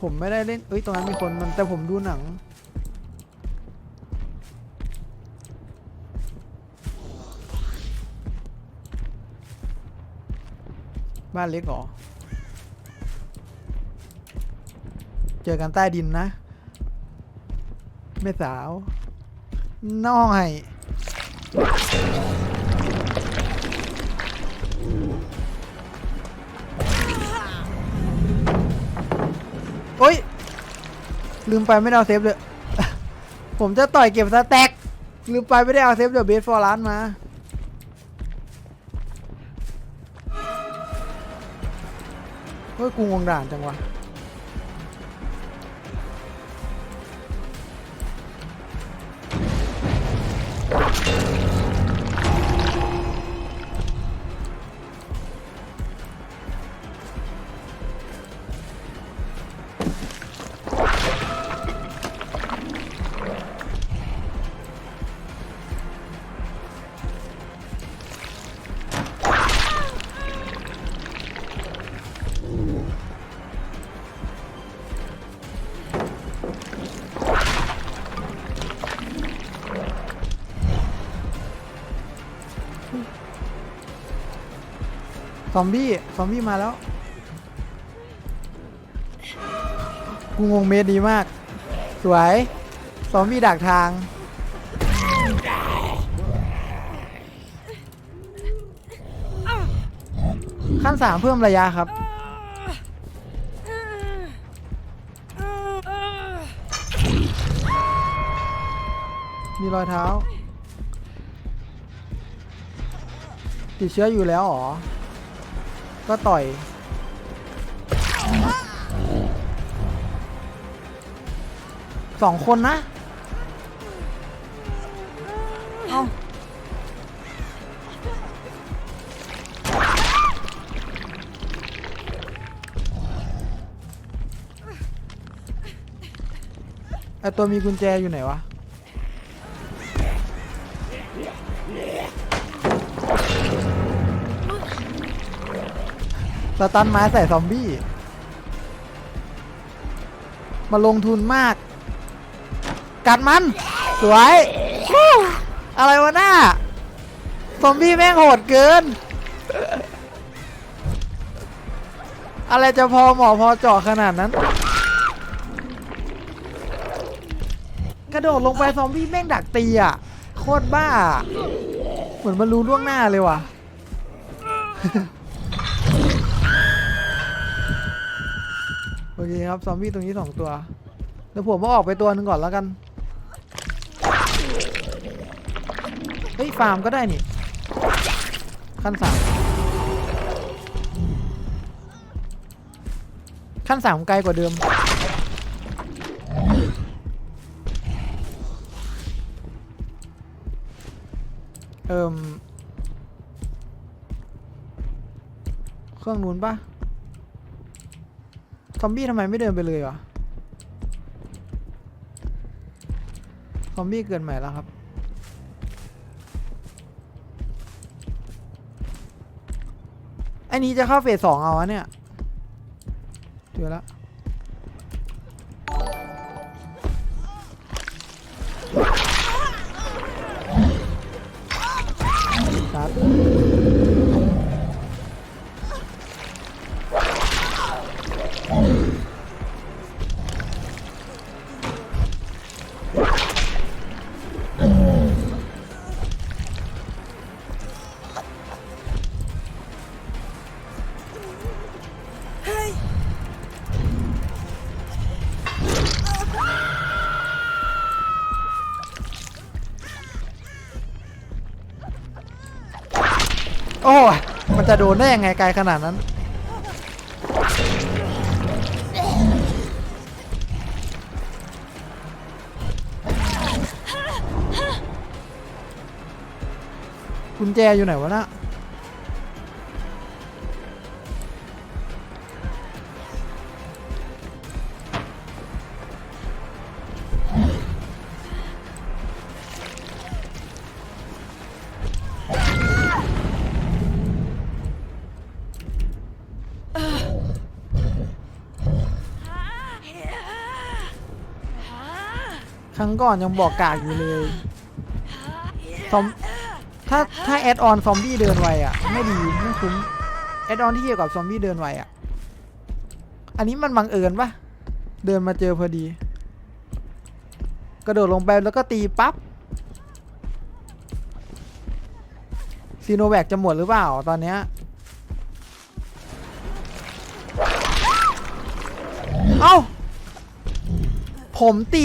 ผมไม่ได้เล่น เอ้ยตรงนั้นมีคนมันแต่ผมดูหนัง บ้านเล็กเหรอ เจอกันใต้ดินนะแม่สาว น้อยโลืมไปไม่ได้เอาเซฟเลย ผมจะต่อยเก็บสแต็กลืมไปไม่ได้เอาเซฟเดี๋ยวเบสฟอร์ร้านมา เฮ้ยกูงงด่านจังวะ ซอมบี้ ซอมบี้มาแล้ว กูงงเมดดีมาก สวย ซอมบี้ดักทาง ขั้นสามเพิ่มระยะครับ มีรอยเท้า ติดเชื้ออยู่แล้วหรอ ก็ต่อย สองคนนะ เอาไอตัวมีกุญแจอยู่ไหนวะ สตันไม้ใส่ซอมบี้ มาลงทุนมาก กัดมัน สวย อะไรวะหน้า ซอมบี้แม่งโหดเกิน อะไรจะพอหมอพอเจาะขนาดนั้น กระโดดลงไปซอมบี้แม่งดักตีอะ โคตรบ้า เหมือนมันรู้ล่วงหน้าเลยว่ะ อเคครับ ซอมบี้ตรงนี้สองตัว เดี๋ยวผมมาออกไปตัวหนึ่งก่อนแล้วกัน เฮ้ย ฟาร์มก็ได้นี่ ขั้นสามขั้นสามไกลกว่าเดิม เอิมเครื่องนู้นปะ ซอมบี้ทำไมไม่เดินไปเลยวะ ซอมบี้เกินใหม่แล้วครับ อันนี้จะเข้าเฟสสองเอาวะเนี่ยเจอแล้ว จะโดนได้ยังไงไกลขนาดนั้น กุญแจอยู่ไหนวะน่ะ ครั้งก่อนยังบอกกากอยู่เลยซอมถ้าถ้าแอดออนซอมบี้เดินไวอะไม่ดีไม่คุ้มแอดออนที่เกี่ยวกับซอมบี้เดินไวอะ อันนี้มันบังเอิญปะเดินมาเจอพอดี กระโดดลงไปแล้วก็ตีปั๊บซีโนแวคจะหมดหรือเปล่าตอนเนี้ยเอ้า ผมตี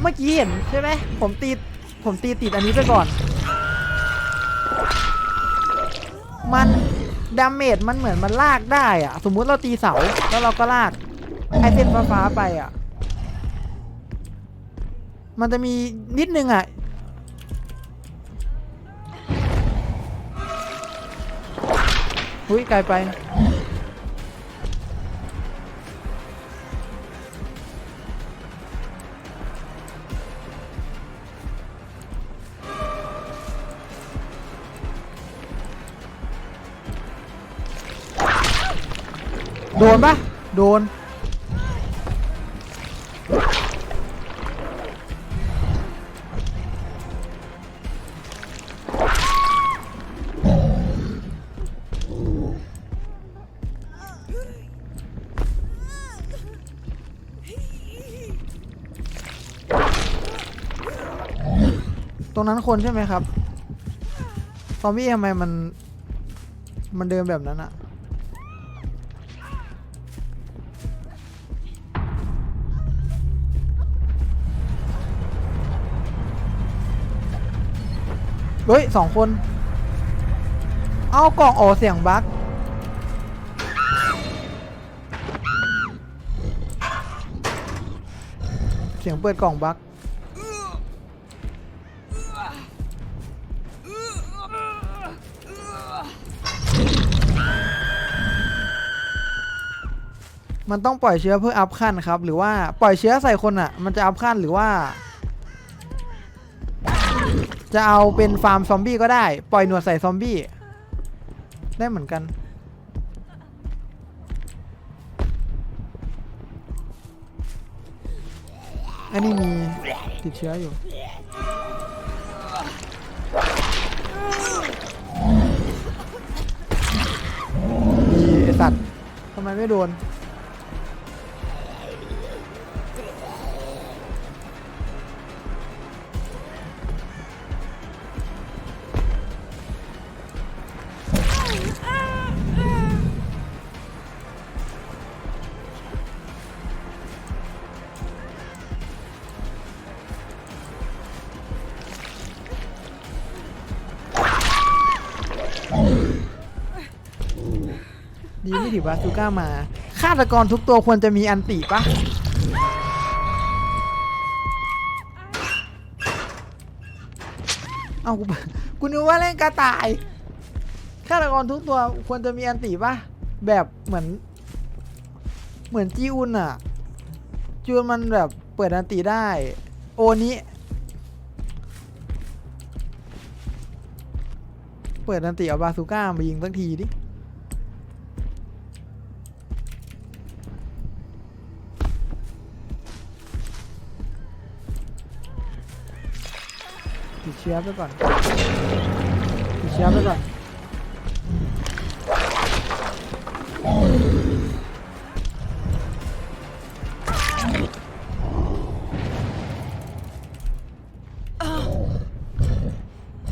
เมื่อกี้เห็นใช่ไหมผมตีผมตีติดอันนี้ไปก่อน มันดาเมจมันเหมือนมันลากได้อะสมมุติเราตีเสาแล้วเราก็ลากไอเส้นฟ้าๆไปอะมันจะมีนิดนึงอะหุ้ยไกลไป โดนปะโดน ตรงนั้นคนใช่ไหมครับ ซอมบี้ทำไมมัน มันเดินแบบนั้นอะ เฮ้ยสองคน เอากล่องโอเสียงบั๊กเสียงเปิดกล่องบั๊กมันต้องปล่อยเชื้อเพื่ออัพขั้นครับ หรือว่าปล่อยเชื้อใส่คนอะ มันจะอัพขั้นหรือว่า จะเอาเป็นฟาร์มซอมบี้ก็ได้ ปล่อยหนวดใส่ซอมบี้ ได้เหมือนกัน อันนี้มีติดเชื้ออยู่ดีไอสัตว์ทำไมไม่โดน ดีไม่ถือบาซูก้ามาฆาตกรทุกตัวควรจะมีอันติปะเอากูกูนึกว่าเล่นกระต่ายฆาตกรทุกตัวควรจะมีอันติปะแบบเหมือน เหมือนจีอุนอะจีอุนมันแบบเปิดอันติได้ โอนี้เปิดอันติเอาบาซูก้ามายิงสักทีดิ ติดเชื้อไปก่อนติดเชื้อไปก่อน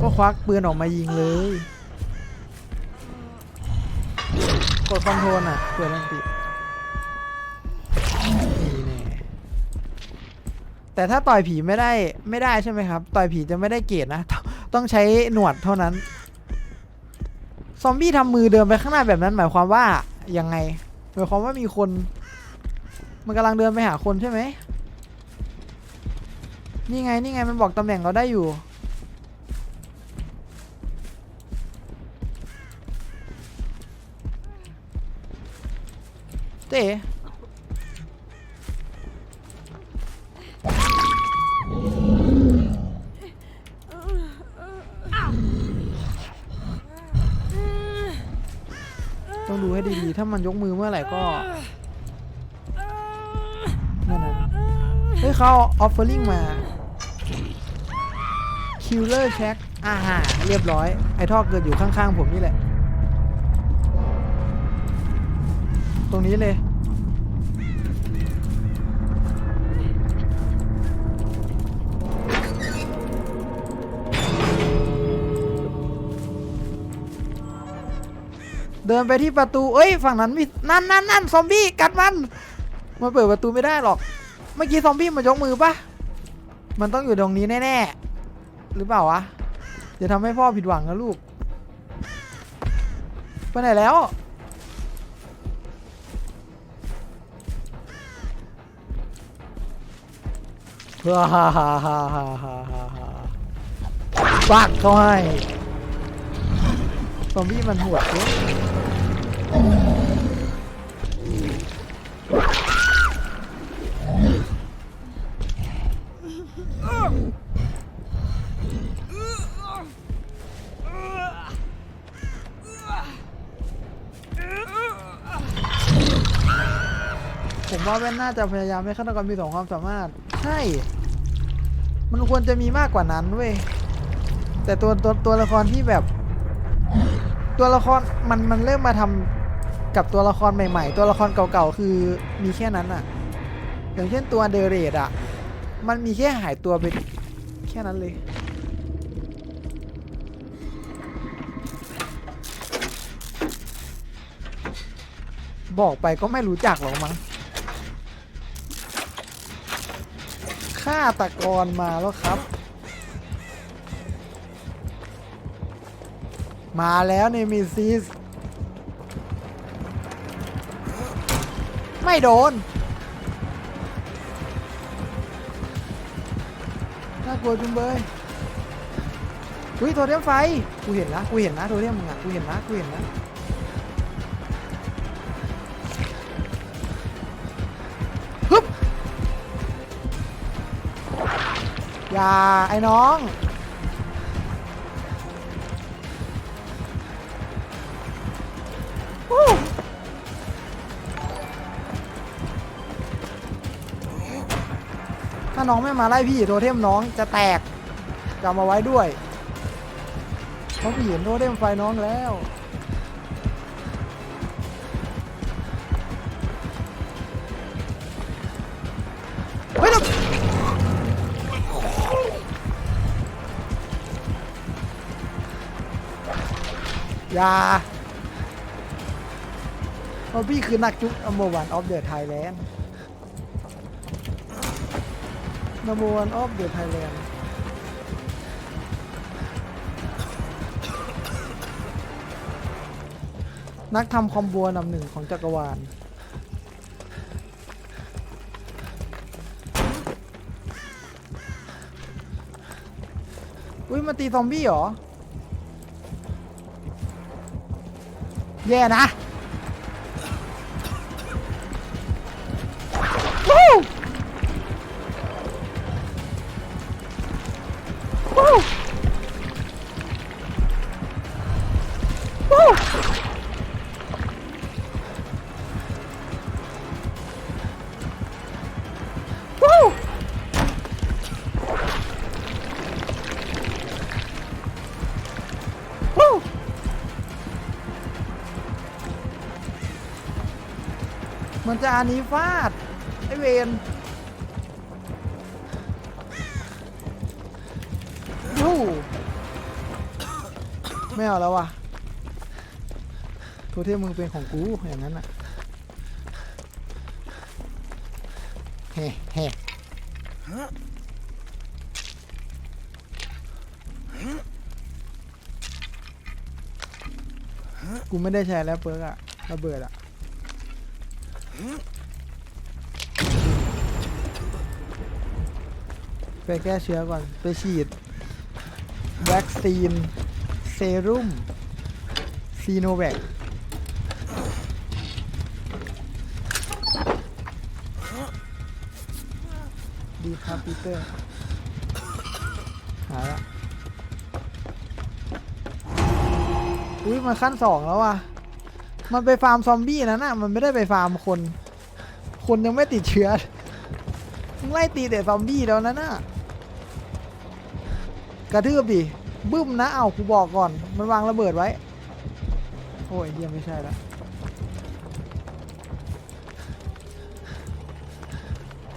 ก็ควักปืนออกมายิงเลย กดคอนโทรลอะเปิดอันติ แต่ถ้าต่อยผีไม่ได้ไม่ได้ใช่ไหมครับ ต่อยผีจะไม่ได้เกรดนะ ต้องใช้หนวดเท่านั้น ซอมบี้ทำมือเดินไปข้างหน้าแบบนั้นหมายความว่ายังไงหมายความว่ามีคน มันกำลังเดินไปหาคนใช่ไหมนี่ไงนี่ไงมันบอกตำแหน่งเราได้อยู่เต๋ ต้องดูให้ดีๆ ถ้ามันยกมือเมื่อไหร่ก็นั่นนะเฮ้ยเขาออฟเฟอร์ลิงมาคิลเลอร์แช็คอาหาเรียบร้อย ไอท่อเกิดอยู่ข้างๆผมนี่แหละ ตรงนี้เลย เดินไปที่ประตู เอ้ย ฝั่งนั้นมี นั่นนั่นนั่นซอมบี้กัดมัน มันเปิดประตูไม่ได้หรอก เมื่อกี้ซอมบี้มันยกมือปะมันต้องอยู่ตรงนี้แน่ๆ หรือเปล่าวะ จะทำให้พ่อผิดหวังนะลูก ไปไหนแล้ว ฮ่าฮ่าฮ่าฮ่าฮ่าฮ่าฮ่าปักเขาให้ซอมบี้มันหัวเยอ ผมว่าแว่นน่าจะพยายามให้ฆาตกรมีสองความสามารถ ใช่ มันควรจะมีมากกว่านั้นเว้ย แต่ตัวตัวตัวละครที่แบบ ตัวละครมันมันเริ่มมาทำ กับตัวละครใหม่ ๆ ตัวละครเก่าๆคือมีแค่นั้นอะอย่างเช่นตัวเดเรดอะมันมีแค่หายตัวไปแค่นั้นเลย บอกไปก็ไม่รู้จักหรอกมั้งฆ่าตะกรมาแล้วครับ มาแล้วเนมิซิส ไม่โดน น่ากลัวจุงเบยอุ้ยโทเทมไฟ กูเห็นนะ กูเห็นนะโทเทมมึงอะ กูเห็นนะ กูเห็นนะ ฮึบ อย่าไอ้น้อง น้องไม่มาไล่พี่โทเทมน้องจะแตกจำเอาไว้ด้วย เพราะพี่เห็นโทเทมไฟน้องแล้วเฮ้ยเดี๋ยวอย่าเพราะพี่คือนักจุก number one of the Thailand number one of the Thailand นักทำคอมบอันดับหนึ่งของจักรวาล อุ้ยมาตีซอมบี้เหรอ แย่นะ จะอันนี้ฟาด ไอเวนยูไม่เอาแล้ววะโทเทมมึงเป็นของกู อย่างนั้นอะเฮ้เฮ้กูไม่ได้ใช้แล้วเปิร์กอะระเบิดอะ ไปแก้เชื้อก่อน ไปฉีด วัคซีน เซรุ่ม ซีโนแวคดีครับปีเตอร์ หายละ อุ้ยมันขั้นสองแล้วว่ะ มันไปฟาร์มซอมบี้นะน่ะมันไม่ได้ไปฟาร์มคน คนยังไม่ติดเชื้อมึงไล่ตีแต่ซอมบี้แล้วนะน่ะกระทืบดิบึ้มนะเอากูบอกก่อน มันวางระเบิดไว้ โอ้ยเฮียไม่ใช่ละ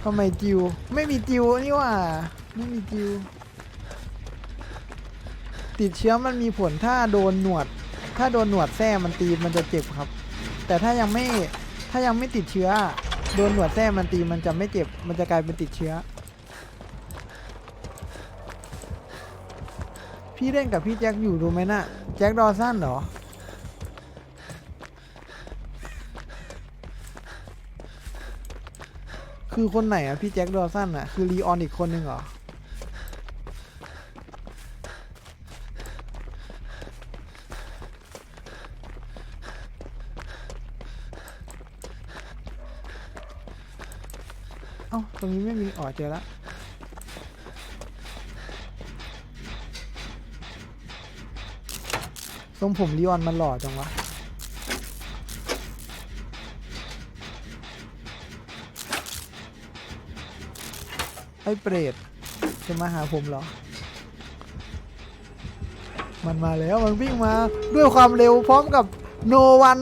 ทำไมจิว ไม่มีจิวนี่ว่า ไม่มีจิว ติดเชื้อมันมีผลถ้าโดนหนวด ถ้าโดนหนวดแส้มันตีมันจะเจ็บครับ แต่ถ้ายังไม่ถ้ายังไม่ติดเชื้อ โดนหนวดแส้มันตีมันจะไม่เจ็บ มันจะกลายเป็นติดเชื้อ พี่เล่นกับพี่แจ็คอยู่ดูไหมน่ะแจ็คดอสันเหรอคือคนไหนอะพี่แจ็คดอสันอะคือลีออนอีกคนหนึ่งเหรอ ตรงนี้ไม่มีอ๋อเจอแล้วทรงผมลีออนมันหล่อจังวะ ไอ้เปรตจะมาหาผมเหรอ มันมาแล้วมันวิ่งมาด้วยความเร็วพร้อมกับโนวัน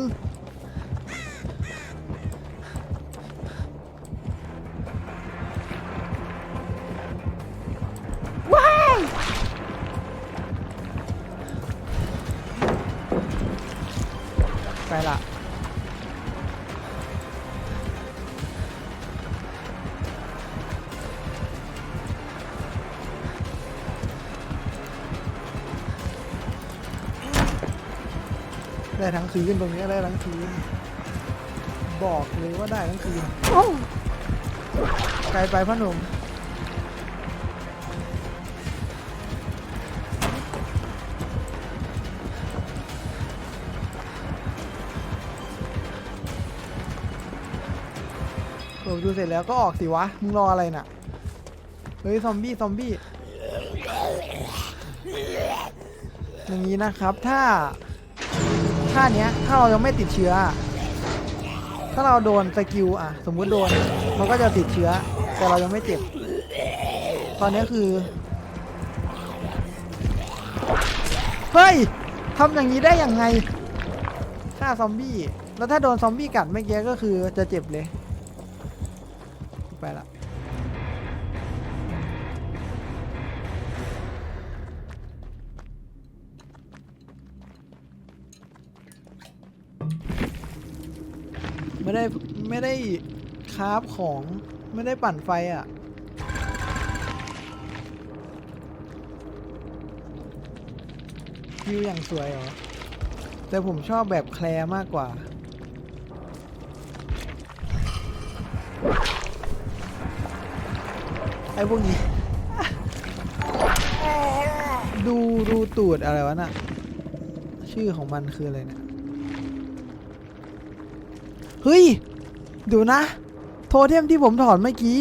ได้ทั้งคืนตรงนี้ได้ทั้งคืนบอกเลยว่าได้ทั้งคืนไกลไปพ่อหนุ่มเปิดประตูเสร็จแล้วก็ออกสิวะ มึงรออะไรน่ะ เฮ้ย ซอมบี้ ซอมบี้ อย่างนี้นะครับ ถ้า ถ้าเนี้ย ถ้าเรายังไม่ติดเชื้อ ถ้าเราโดนสกิลอะ สมมุติโดน มันก็จะติดเชื้อ แต่เรายังไม่เจ็บ ตอนนี้คือ เฮ้ยทำอย่างนี้ได้ยังไงฆ่าซอมบี้ แล้วถ้าโดนซอมบี้กัดเมื่อกี้ก็คือจะเจ็บเลย ไปละ ไม่ได้ไม่ได้คราฟของไม่ได้ปั่นไฟอะ วิวอย่างสวยเหรอ แต่ผมชอบแบบแคล์มากกว่าไอ้พวกนี้ ดูดูตูดอะไรวะน่ะ ชื่อของมันคืออะไรเนี่ย เฮ้ยดูนะ โทเทมที่ผมถอนเมื่อกี้